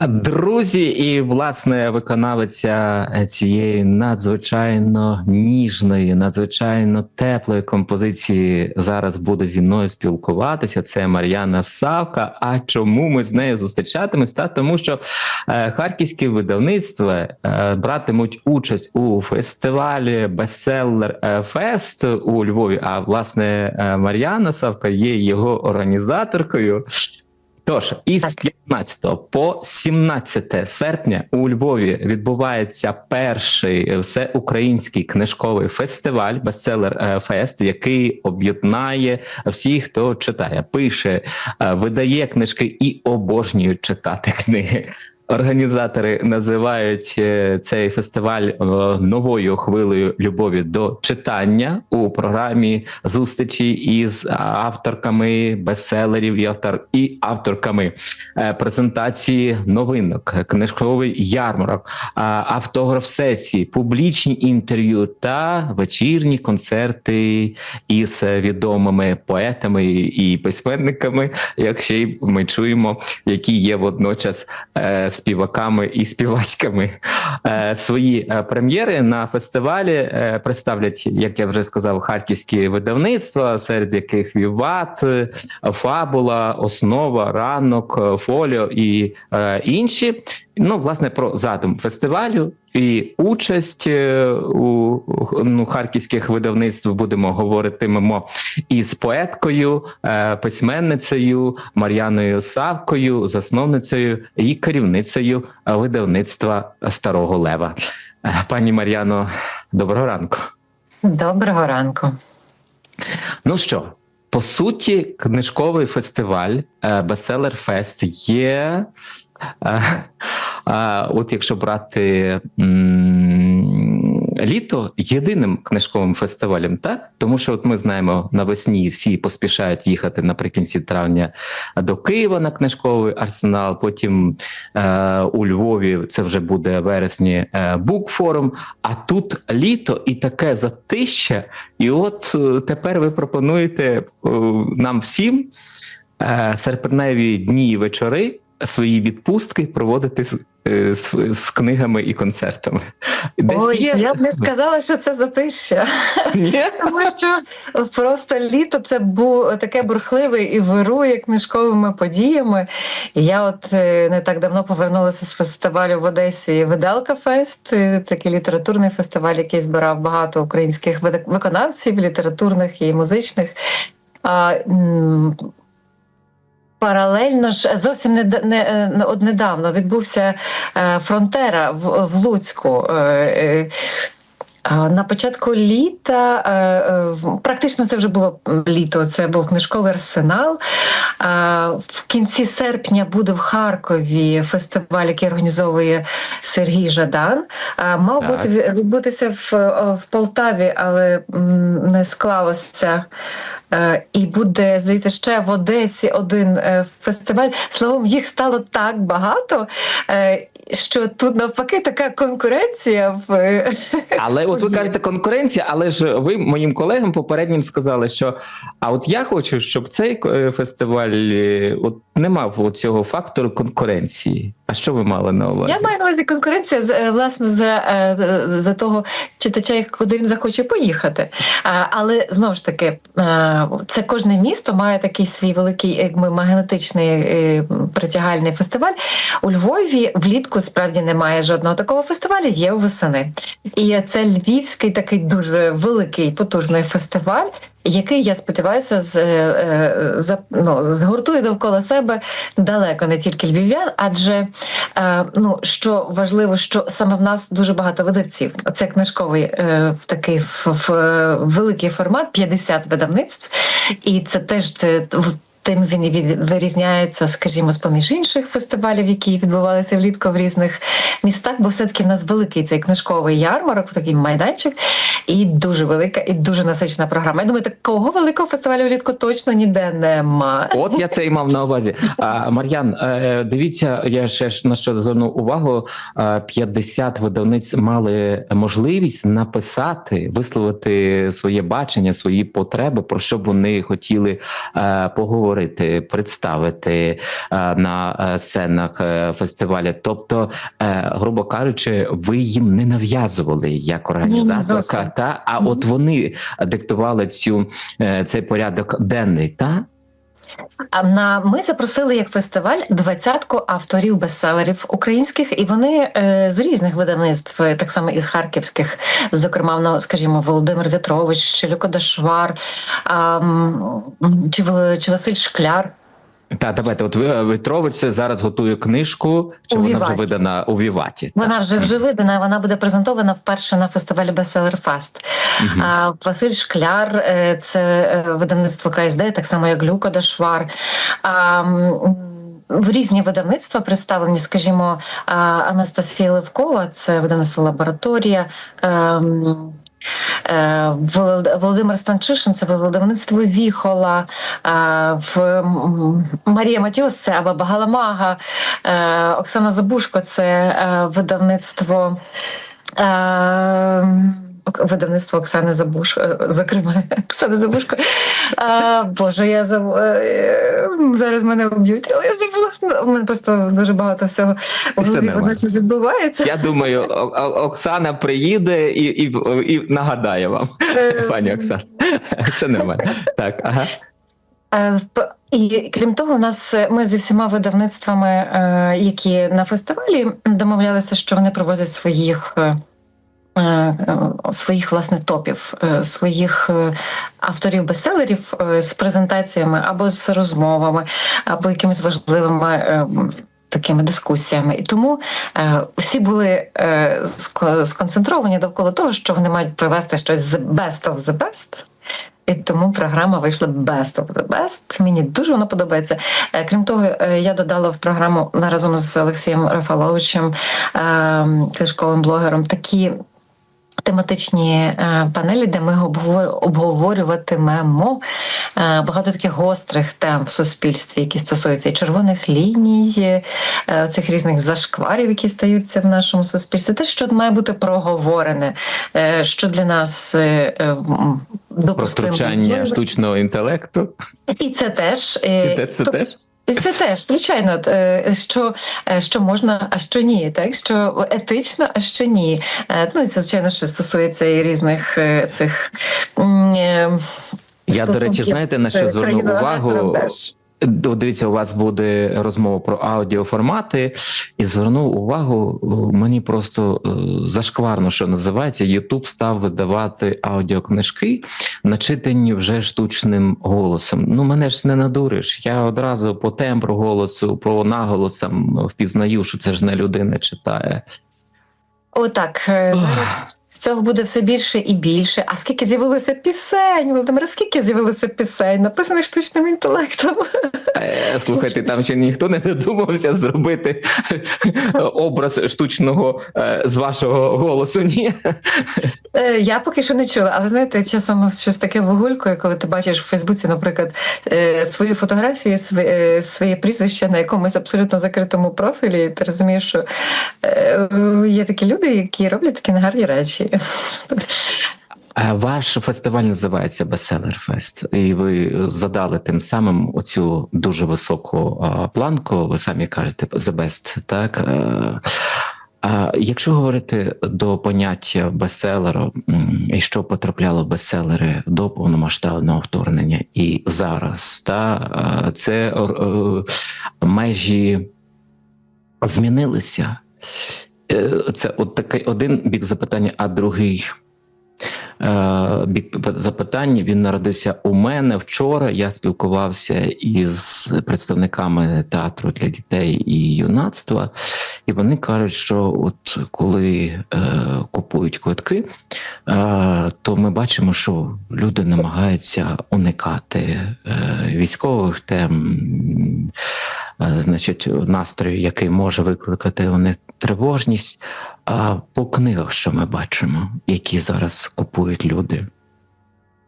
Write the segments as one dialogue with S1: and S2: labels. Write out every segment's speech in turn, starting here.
S1: Друзі, і власне виконавиця цієї надзвичайно ніжної, надзвичайно теплої композиції зараз буде зі мною спілкуватися. Це Мар'яна Савка. А чому ми з нею зустрічатимемось? Та тому, що е, харківські видавництва е, братимуть участь у фестивалі Бестселер е, Фест у Львові. А власне е, Мар'яна Савка є його організаторкою. Тож із 15 по 17 серпня у Львові відбувається перший всеукраїнський книжковий фестиваль Бестселер е, Фест, який об'єднає всіх, хто читає, пише, е, видає книжки і обожнює читати книги. Організатори називають е, цей фестиваль е, новою хвилею любові до читання у програмі зустрічі із авторками бестселерів і автор і авторками е, презентації новинок, книжковий ярмарок, автограф сесії, публічні інтерв'ю та вечірні концерти із відомими поетами і письменниками. Якщо ми чуємо, які є водночас співаками і співачками. Е, свої е, прем'єри на фестивалі е, представлять, як я вже сказав, харківські видавництва, серед яких Віват, Фабула, Основа, Ранок, Фоліо і інші. Ну, власне, про задум фестивалю і участь у ну, харківських видавництв будемо говоритимемо із поеткою, письменницею Мар'яною Савкою, засновницею і керівницею видавництва Старого Лева. Пані Мар'яно, доброго ранку.
S2: Доброго ранку.
S1: Ну що, по суті, книжковий фестиваль Беселер Фест є. А, От якщо брати літо єдиним книжковим фестивалем, так тому що от ми знаємо навесні всі поспішають їхати наприкінці травня до Києва на книжковий арсенал. Потім е, у Львові це вже буде вересні е, букфорум. А тут літо і таке затища. І от е, тепер ви пропонуєте е, нам всім серпневі дні і вечори свої відпустки проводити з, з, з книгами і концертами.
S2: Десь Ой, є... я б не сказала, що це затища. Ні? Тому що просто літо це був таке бурхливе і вирує книжковими подіями. І я от не так давно повернулася з фестивалю в Одесі Видалка Фест, такий літературний фестиваль, який збирав багато українських виконавців, літературних і музичних. Паралельно ж зовсім не не, не от недавно відбувся е, фронтера в, в Луцьку. Е, е, на початку літа, практично це вже було літо, це був книжковий арсенал. В кінці серпня буде в Харкові фестиваль, який організовує Сергій Жадан. Мав так. бути відбутися в, в Полтаві, але не склалося. І буде, здається, ще в Одесі один фестиваль. Словом, їх стало так багато, що тут навпаки така конкуренція в
S1: але от ви кажете конкуренція, але ж ви моїм колегам попереднім сказали, що а от я хочу, щоб цей фестиваль от не мав цього фактору конкуренції. А що ви мали на увазі?
S2: Я маю на увазі конкуренція е, власне за е, за того читача, куди він захоче поїхати. Але знову ж таки, е, це кожне місто має такий свій великий магнетичний притягальний фестиваль. У Львові влітку справді немає жодного такого фестивалю, є восени. І це львівський такий дуже великий потужний фестиваль який я сподіваюся, з, е, з, ну, згуртує довкола себе далеко не тільки львів'ян, адже е, ну що важливо, що саме в нас дуже багато видавців. Це книжковий е, в такий в, в великий формат, 50 видавництв, і це теж це Тим він і вирізняється, скажімо, з поміж інших фестивалів, які відбувалися влітку в різних містах, бо все-таки в нас великий цей книжковий ярмарок, такий майданчик, і дуже велика, і дуже насичена програма. Я думаю, такого великого фестивалю влітку точно ніде нема.
S1: От я це і мав на увазі. А, Мар'ян, е, дивіться, я ще ж на що звернув увагу: 50 видавниць мали можливість написати, висловити своє бачення, свої потреби, про що б вони хотіли е, поговорити створити, представити е, на е, сценах е, фестивалю. Тобто, грубо кажучи, ви їм не нав'язували як організаторка, та а от вони диктували цю цей порядок денний, та
S2: на ми запросили як фестиваль двадцятку авторів бестселерів українських, і вони е, з різних видавництв, е, так само із харківських, зокрема, скажімо, Володимир В'ятрович, чи Люко Дашвар, чи Василь Шкляр.
S1: Та давайте. От ви Витрович це зараз готує книжку, чи
S2: У
S1: вона вже видана у Віваті?
S2: Вона вже вже видана. Вона буде презентована вперше на фестивалі.
S1: Мгм.
S2: А Василь Шкляр е, це е, видавництво КСД, так само як Люко Дашвар. А, в різні видавництва представлені, скажімо, Анастасія Левкова, це видавництво лабораторія. Е, Волод- Володимир Станчишин, це видавництво Віхола, в Марія Матіос, це Аба Галамага, е, Оксана Забушко, це е, видавництво. Е, Видавництво Оксани Забушко, е, зокрема Оксани Забушко. А, Боже, я забу... е, зараз мене вб'ють, але я забула. У мене просто дуже багато всього водночас відбувається.
S1: Я думаю, Оксана приїде і, і, і нагадає вам,
S2: Е,
S1: пані Оксана. Все нормально. Так, ага.
S2: Е, І крім того, у нас е, ми зі всіма видавництвами, е, які на фестивалі домовлялися, що вони привозять своїх. Е, е, Своїх власне топів, е, своїх авторів бестселерів з презентаціями або з розмовами, або якимись важливими такими дискусіями. І тому е, всі були е, сконцентровані довкола того, що вони мають привести щось з best of the best. І тому програма вийшла Best of the Best. Мені дуже вона подобається. Крім того, я додала в програму разом з Олексієм Рафаловичем, е, книжковим блогером, такі. Тематичні е, панелі, де ми обговорюватимемо е, багато таких гострих тем в суспільстві, які стосуються і червоних ліній, е, цих різних зашкварів, які стаються в нашому суспільстві. Те, що має бути проговорене, що для нас е,
S1: Про
S2: допустимо.
S1: втручання штучного інтелекту.
S2: І це теж.
S1: І те- це
S2: тобто-
S1: теж?
S2: Це теж, звичайно, е, що, е, що можна, а що ні, так що етично, а що ні. Е, Ну і звичайно, що стосується і різних цих.
S1: Я, до речі, знаєте, на що звернув увагу? Дивіться, у вас буде розмова про аудіоформати, і звернув увагу. Мені просто е, зашкварно, що називається. Ютуб став видавати аудіокнижки, начитані вже штучним голосом. Ну мене ж не надуриш. Я одразу по тембру голосу, по наголосам впізнаю, що це ж не людина читає.
S2: Отак, е, зараз цього буде все більше і більше. А скільки з'явилося пісень, Володимир, скільки з'явилося пісень, написаних штучним інтелектом?
S1: Е, Слухайте, там ще ніхто не додумався зробити образ штучного е, з вашого голосу. Ні.
S2: Е, Я поки що не чула, але знаєте, часом щось таке вигулькує, коли ти бачиш в Фейсбуці, наприклад, свою фотографію, своє, прізвище на якомусь абсолютно закритому профілі, і ти розумієш, що є такі люди, які роблять такі негарні речі.
S1: Е, Ваш фестиваль називається Bestseller Fest, і ви задали тим самим оцю дуже високу е, планку. Ви самі кажете The Best, так. Е, А якщо говорити до поняття бестселеру, і що потрапляло в бестселери до повномасштабного вторгнення і зараз, та е, це е, межі змінилися. Е, Це от такий один бік запитання, а другий е, бік запитання він народився у мене вчора. Я спілкувався із представниками театру для дітей і юнацтва, і вони кажуть, що от коли е, купують квитки, е, то ми бачимо, що люди намагаються уникати е, військових тем. е, Значить, настрою, який може викликати у них тривожність. А по книгах, що ми бачимо, які зараз купують люди.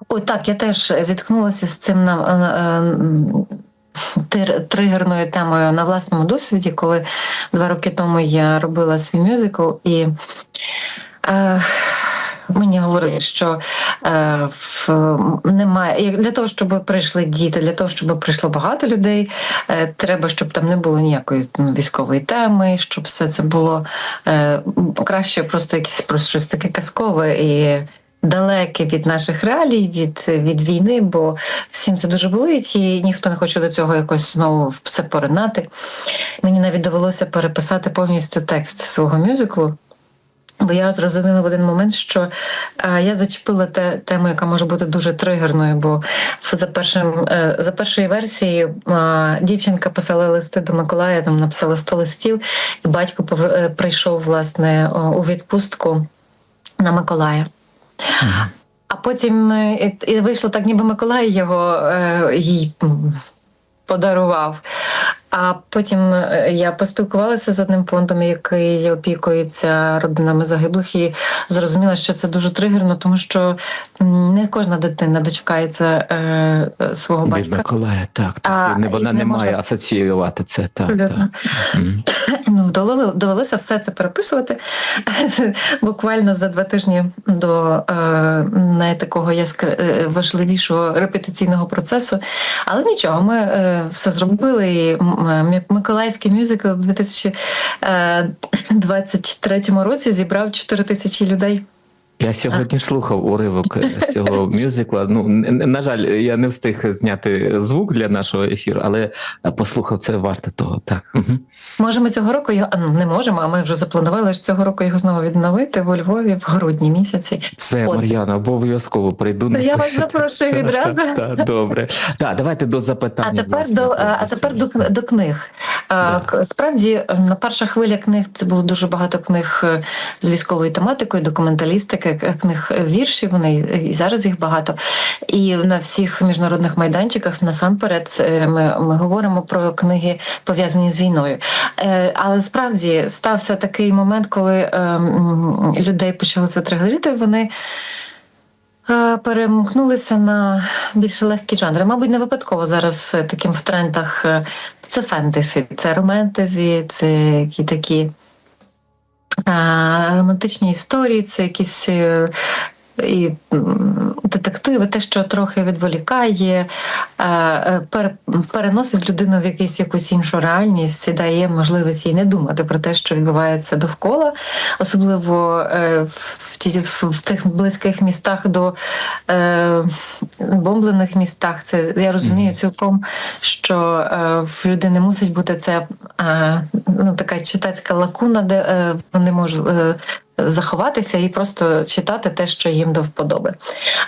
S2: Ой, так, я теж зіткнулася з цим на, на, е, тригерною темою на власному досвіді, коли два роки тому я робила свій мюзикл і. Е, мені говорили, що е, в, немає для того, щоб прийшли діти, для того, щоб прийшло багато людей, е, треба, щоб там не було ніякої ну, військової теми, щоб все це було е, краще, просто якесь просто щось таке казкове і. Далеке від наших реалій, від, від війни, бо всім це дуже болить, і ніхто не хоче до цього якось знову все поринати. Мені навіть довелося переписати повністю текст свого мюзиклу. Бо я зрозуміла в один момент, що е, я зачепила те, тему, яка може бути дуже тригерною. Бо за першим е, за першою версією е, дівчинка писала листи до Миколая, там написала 100 листів, і батько е, прийшов власне у відпустку на Миколая. А потім е, і- і вийшло так, ніби Миколай його е, їй подарував. А потім е, я поспілкувалася з одним фондом, який опікується родинами загиблих, і зрозуміла, що це дуже тригерно, тому що не кожна дитина дочекається е, свого
S1: Від
S2: батька.
S1: Миколая, так. так.
S2: А,
S1: не- вона
S2: не
S1: не має асоціювати це. Так,
S2: Абсолютно.
S1: так.
S2: Ну, довелося все це переписувати буквально за два тижні до е, не такого яскра... е, важливішого репетиційного процесу. Але нічого, ми е, все зробили. І Миколаївський мюзикл у 2023 році зібрав 4 тисячі людей.
S1: Я сьогодні слухав уривок з цього мюзикла. Ну на жаль, я не встиг зняти звук для нашого ефіру, але послухав це варто того. Так. Мгм.
S2: Може, ми цього року його а, не можемо, а ми вже запланували ж цього року його знову відновити у Львові в грудні місяці.
S1: Все,
S2: От.
S1: Мар'яна, обов'язково прийду.
S2: Ну, я вас запрошую відразу.
S1: Так, добре. Так, давайте до запитання.
S2: А тепер
S1: власне,
S2: до
S1: про
S2: а тепер до, до книг.
S1: Да.
S2: А, Справді, на перша хвиля книг це було дуже багато книг е, з військовою тематикою, документалістики, книг віршів. Вони і зараз їх багато. І на всіх міжнародних майданчиках насамперед е, ми, ми говоримо про книги пов'язані з війною. Е, Але справді стався такий момент, коли е, людей почали це. Вони перемкнулися на більш легкі жанри. Мабуть, не випадково зараз таким в трендах це фентезі, це романтезі, це які такі романтичні історії, це якісь. І детективи, те, що трохи відволікає, е, е, переносить людину в якусь якусь іншу реальність і дає можливість їй не думати про те, що відбувається довкола, особливо е, в, ті- в, в тих близьких містах до е, бомблених містах. Це я розумію цілком, що е, в людини мусить бути ця е, ну, така читацька лакуна, де е, вони можуть. Заховатися і просто читати те, що їм до вподоби.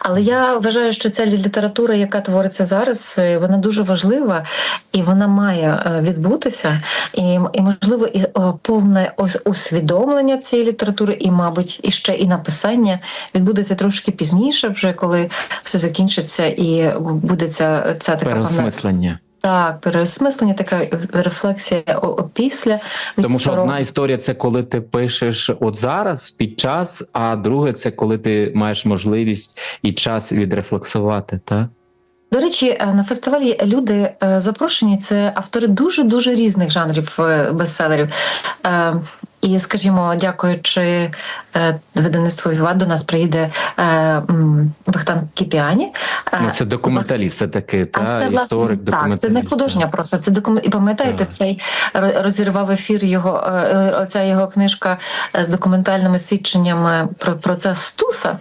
S2: Але я вважаю, що ця література, яка твориться зараз, е, вона дуже важлива і вона має е, відбутися. І, і можливо, і повне усвідомлення цієї літератури, і, мабуть, і ще і написання відбудеться трошки пізніше, вже коли все закінчиться, і буде ця, ця така
S1: Переосмислення.
S2: Так, переосмислення, така рефлексія після.
S1: Тому що одна історія це коли ти пишеш от зараз, під час, а друге це коли ти маєш можливість і час відрефлексувати. Так?
S2: До речі, е, на фестивалі люди е, запрошені це автори дуже дуже різних жанрів е, бестселерів. І, скажімо, дякуючи е, видавництву Віва, до нас приїде е, м, Кіпіані. Е,
S1: Ну, це документаліст, таки,
S2: а
S1: та
S2: це власне
S1: історик,
S2: так, це не художня просто. Це документ. І пам'ятаєте,
S1: Так.
S2: цей ро- розірвав ефір його оця його книжка з документальними свідченнями про процес Стуса.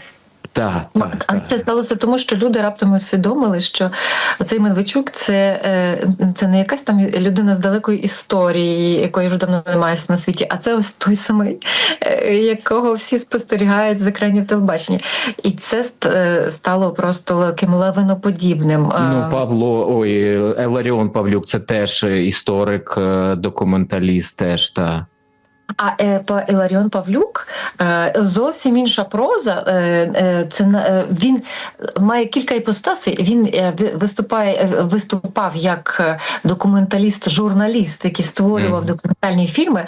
S1: Так,
S2: Ну,
S1: так,
S2: а
S1: так.
S2: це сталося тому, що люди раптом усвідомили, що оцей Медведчук це, е, це не якась там людина з далекої історії, якої вже давно немає на світі, а це ось той самий, е, якого всі спостерігають з екранів телебачення. І це е, стало просто таким лавиноподібним.
S1: Ну, Павло, ой, Еларіон Павлюк, це теж історик, документаліст, теж та.
S2: А е, Іларіон Павлюк е, зовсім інша проза. Е, це він має кілька іпостасей. Він виступає виступав як е, документаліст, журналіст, який створював
S1: Мгм.
S2: документальні фільми.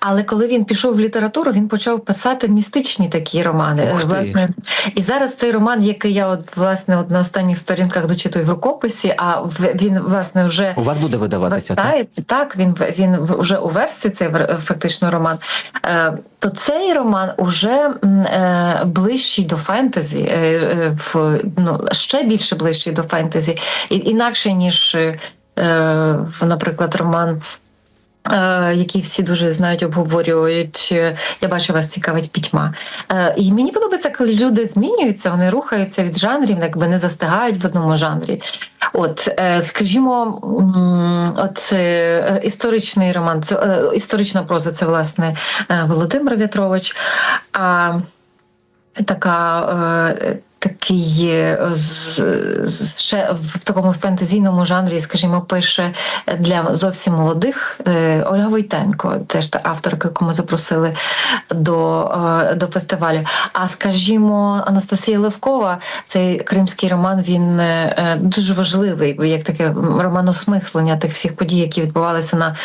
S2: Але коли він пішов в літературу, він почав писати містичні такі романи. Власне, і зараз цей роман, який я от власне от на останніх сторінках дочитую в рукописі, а він власне вже
S1: У вас буде видаватися, так?
S2: Так, він він вже у версії цей фактично роман. Роман. Е, То цей роман уже е, ближчий до фентезі, е, ну, ще більше ближчий до фентезі, інакше, ніж, наприклад, роман. Е, Який всі дуже знають, обговорюють. Е, Я бачу, вас цікавить пітьма. Е, І мені подобається, коли люди змінюються, вони рухаються від жанрів, якби не застигають в одному жанрі. От, скажімо, от історичний роман, це історична проза, це власне Володимир В'ятрович. А така. Такий е, ще в такому фентезійному жанрі, скажімо, пише для зовсім молодих е, Ольга Войтенко, теж та авторка, яку ми запросили до, е, до фестивалю. А скажімо, Анастасія Левкова, цей кримський роман, він дуже важливий, бо як таке роман осмислення тих всіх подій, які відбувалися на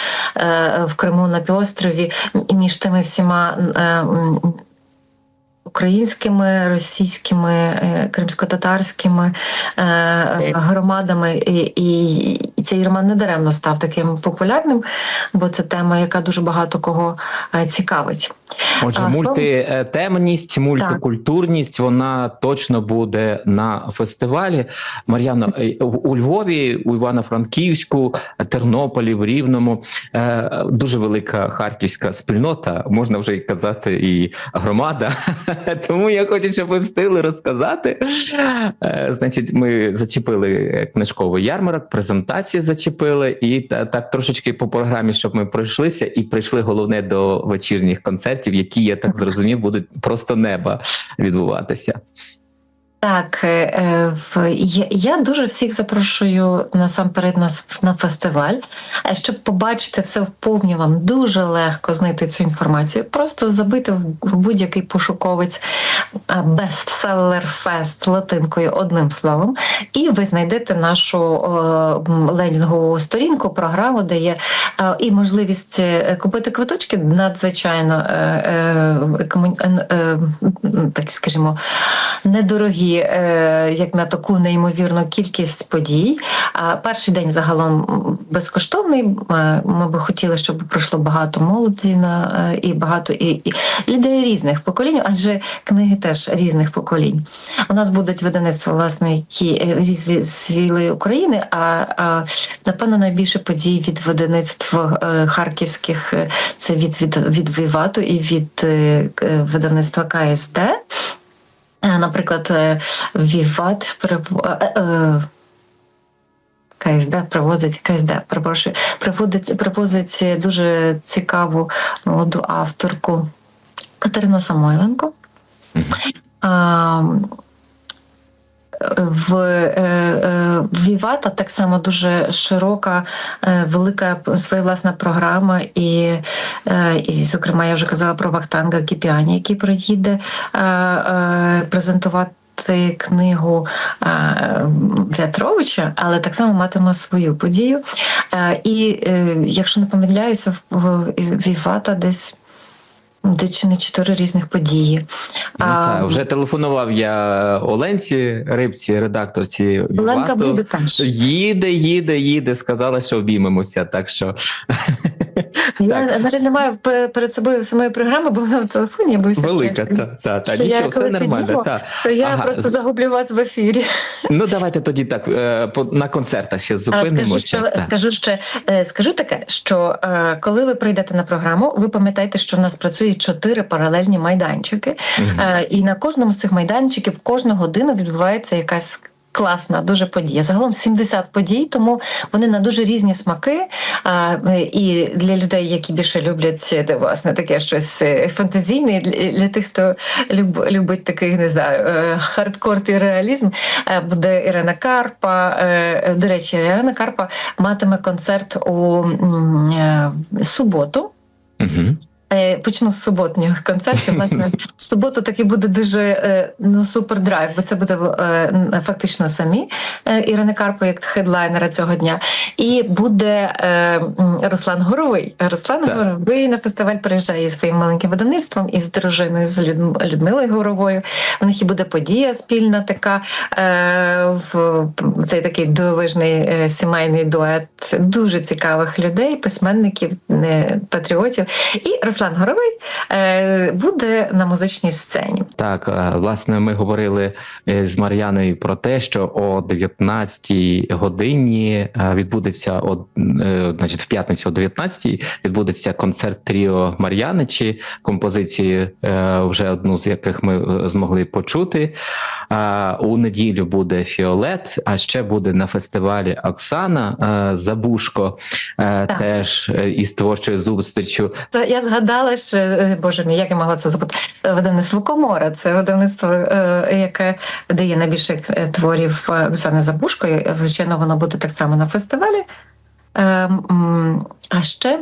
S2: в Криму на півострові, між тими всіма. Українськими, російськими, е, кримсько-татарськими е, е, громадами, і, і, і цей роман не даремно став таким популярним, бо це тема, яка дуже багато кого цікавить.
S1: Отже,
S2: А,
S1: мультитемність, мультикультурність вона точно буде на фестивалі. Мар'яно, е, у Львові, у Івано-Франківську, Тернополі, в Рівному дуже велика харківська спільнота, можна вже й казати, і громада. Тому я хочу, щоб ви встигли розказати. Е, Значить, ми зачепили книжковий ярмарок, презентації зачепили, і та, так трошечки по програмі, щоб ми пройшлися, і прийшли головне до вечірніх концертів, які я так зрозумів, будуть просто неба відбуватися.
S2: Так, е, е, я, дуже всіх запрошую насамперед на, на фестиваль. А щоб побачити все вповні, вам дуже легко знайти цю інформацію. Просто забити в, будь-який пошуковець а, бестселер фест латинкою одним словом, і ви знайдете нашу е, лендінгову сторінку, програму, де є е, і можливість е, купити квиточки надзвичайно е, е, е, е, так скажімо, недорогі, е, як на таку неймовірну кількість подій. А перший день загалом безкоштовний. Е, Ми би хотіли, щоб пройшло багато молоді на е, і багато і, і людей різних поколінь, адже книги теж різних поколінь. У нас будуть видавництва, власне, які різні цілої України. А, а напевно найбільше подій від видавництв харківських це від, від, від Вівату і від видавництва КСД. Е, Наприклад, е, Віват е, КСД привозить КСД, перепрошую, приводить, привозить дуже цікаву молоду авторку Катерину Самойленко. А, в е, е, Вівата так само дуже широка, е, велика своя власна програма, і, і зокрема, я вже казала про Вахтанга Кіпіані, який приїде презентувати книгу В'ятровича, але так само матиме свою подію. І якщо не помиляюся, в Вівата десь. Де чи не чотири різних події.
S1: Ну, та, вже телефонував я Оленці Рибці, редакторці
S2: Оленка
S1: Вівату.
S2: буде теж.
S1: Їде, їде, їде. Сказала, що обіймемося. Так що
S2: Я, на жаль, не маю перед собою самої програми, бо вона в телефоні, я боюся,
S1: велика, та, та, та нічого, все нормально. Та.
S2: то я
S1: Ага,
S2: просто загублю вас в ефірі.
S1: Ну давайте тоді так е, на концертах ще
S2: скажу,
S1: зупинимося.
S2: що,
S1: Та.
S2: скажу ще е, скажу таке, що е, коли ви прийдете на програму, ви пам'ятаєте, що в нас працює чотири паралельні майданчики. Е, і на кожному з цих майданчиків кожну годину відбувається якась. Класна дуже подія. Загалом 70 подій, тому вони на дуже різні смаки. А, е, і для людей, які більше люблять е, де, власне таке щось е, фантазійне, для, тих, хто люб, любить такий, не знаю, хардкор і реалізм, буде Ірина Карпа. До речі, Ірина Карпа матиме концерт у суботу.
S1: Мгм.
S2: Е, Почну з суботніх концертів. Власне, в суботу таки буде дуже е, ну, супер драйв, бо це буде е, фактично самі Ірини Карпо як хедлайнера цього дня. І буде Руслан Горовий. Руслан
S1: Так.
S2: Горовий на фестиваль приїжджає зі своїм маленьким видавництвом і з дружиною з Люд- Людмилою Горовою. У них і буде подія спільна така. Цей такий дивовижний сімейний дует дуже цікавих людей, письменників, патріотів. І Руслан Горовий е, буде на музичній сцені.
S1: Так, е, власне, ми говорили е, з Мар'яною про те, що о 19-й годині відбудеться о, значить, в п'ятницю о 19-й відбудеться концерт Тріо Мар'яничі, композиції, вже одну з яких ми змогли почути. У неділю буде Фіолет, а ще буде на фестивалі Оксана Забушко,
S2: Так.
S1: теж із творчою зустрічю.
S2: Я згадала, що е, боже мій, як я могла це забути? Е, Видавництво Комора. Це видавництво, е, яке дає найбільше е, творів Оксани Забушко. Звичайно, воно буде так само на фестивалі. Е, А ще.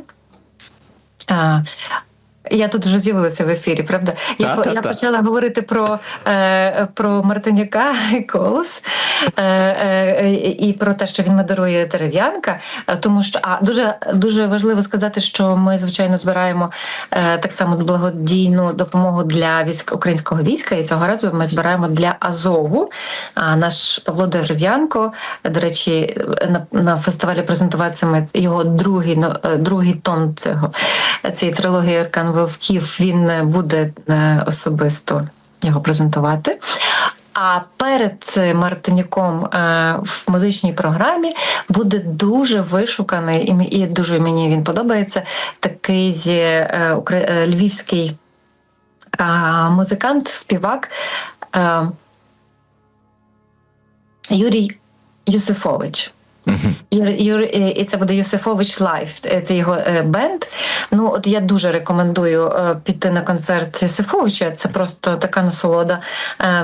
S2: Я тут вже з'явилася в ефірі, правда? Я, по- я
S1: так.
S2: почала говорити про, е, про Мартиняка і колос е, е, і про те, що він модерує дерев'янка. Е, Тому що а дуже дуже важливо сказати, що ми звичайно збираємо е, так само благодійну допомогу для військ українського війська. І цього разу ми збираємо для Азову. А наш Павло Дерев'янко, до речі, на, на фестивалі презентуватиме його другий но- е, другий том цього цієї трилогії Аркан Вовків. Він буде е, особисто його презентувати. А перед е, Мартинюком е, в музичній програмі буде дуже вишуканий, і, дуже мені він подобається. Такий львівський музикант, співак Юрій Юсифович.
S1: Мгм.
S2: Юр, Юр, е, і це буде Юсифович Лайф, е, це його е, бенд. Ну от я дуже рекомендую піти на концерт Юсифовича. Це просто така насолода.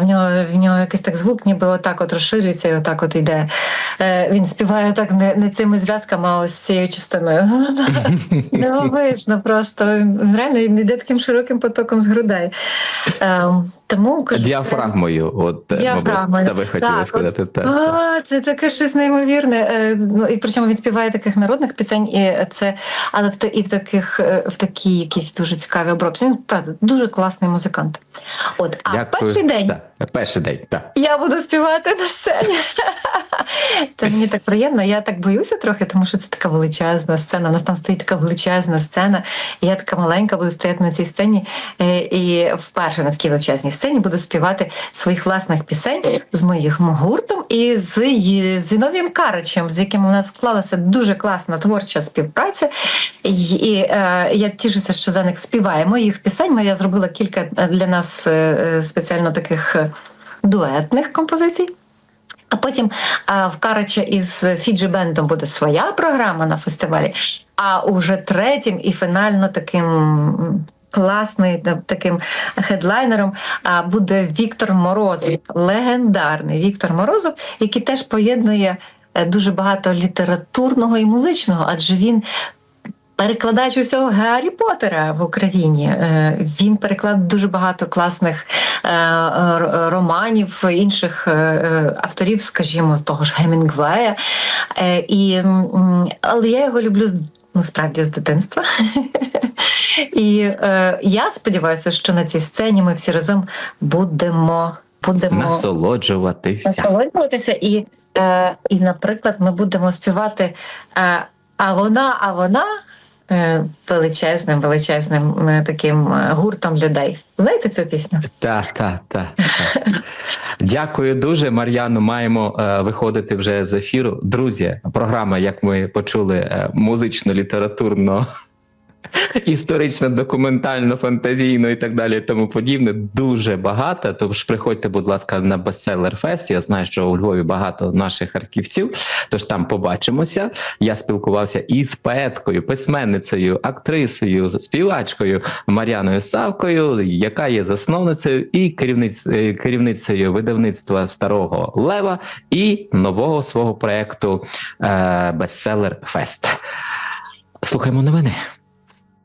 S2: В нього в нього якийсь так звук, ніби отак от розширюється, і отак от йде. Він співає так не, не цими зв'язками, а ось цією частиною. Невично просто. Реально він йде таким широким потоком з грудей. Тому кажу, це-
S1: Діафрагмою, от
S2: Діафрагмою.
S1: мабуть, та хотіли
S2: Так,
S1: сказати. Так, так.
S2: А, це таке щось неймовірне. Е, Ну і причому він співає таких народних пісень, і це, але в і в таких е, в такій якісь дуже цікаві обробці. Він правда дуже класний музикант. От, а
S1: Дякую.
S2: перший день
S1: Так, перший день, так.
S2: я буду співати на сцені. Це мені так приємно. Я так боюся трохи, тому що це така величезна сцена. У нас там стоїть така величезна сцена. Я така маленька буду стояти на цій сцені. е, І вперше на такій величезній сцені буду співати своїх власних пісень з моїм гуртом і з Ї- Зіновієм Каричем, з яким у нас склалася дуже класна творча співпраця. І, е, я тішуся, що Заник співає моїх пісень. Ми- Я зробила кілька для нас е, спеціально таких дуетних композицій. А потім а, в Карача із Фіджі Бендом буде своя програма на фестивалі. А уже третім і фінально таким м, класний та- таким хедлайнером а, буде Віктор Морозов, легендарний Віктор Морозов, який теж поєднує е, дуже багато літературного і музичного, адже він. Перекладач усього Гаррі Поттера в Україні. Е, Він переклав дуже багато класних е, романів інших е, авторів, скажімо, того ж Гемінгвея. І, але я його люблю з- ну, з дитинства. І е, я сподіваюся, що на цій сцені ми всі разом будемо, будемо
S1: Насолоджуватися.
S2: насолоджуватися. І, е, і, наприклад, ми будемо співати е, А вона, а вона величезним, величезним е, таким е, гуртом людей. Знаєте цю пісню?
S1: Так, так, так. Дякую дуже, Мар'яно. Маємо е, виходити вже з ефіру. Друзі, програма, як ми почули, е, музично-літературно. Історично, документально, фантазійно і так далі, і тому подібне. Дуже багато. Тож приходьте, будь ласка, на Bestseller Fest. Я знаю, що у Львові багато наших харківців. Тож там побачимося. Я спілкувався із поеткою, письменницею, актрисою, співачкою Мар'яною Савкою, яка є засновницею і керівниць- е, керівницею видавництва Старого Лева і нового свого проекту е, Bestseller Fest. Слухаємо новини.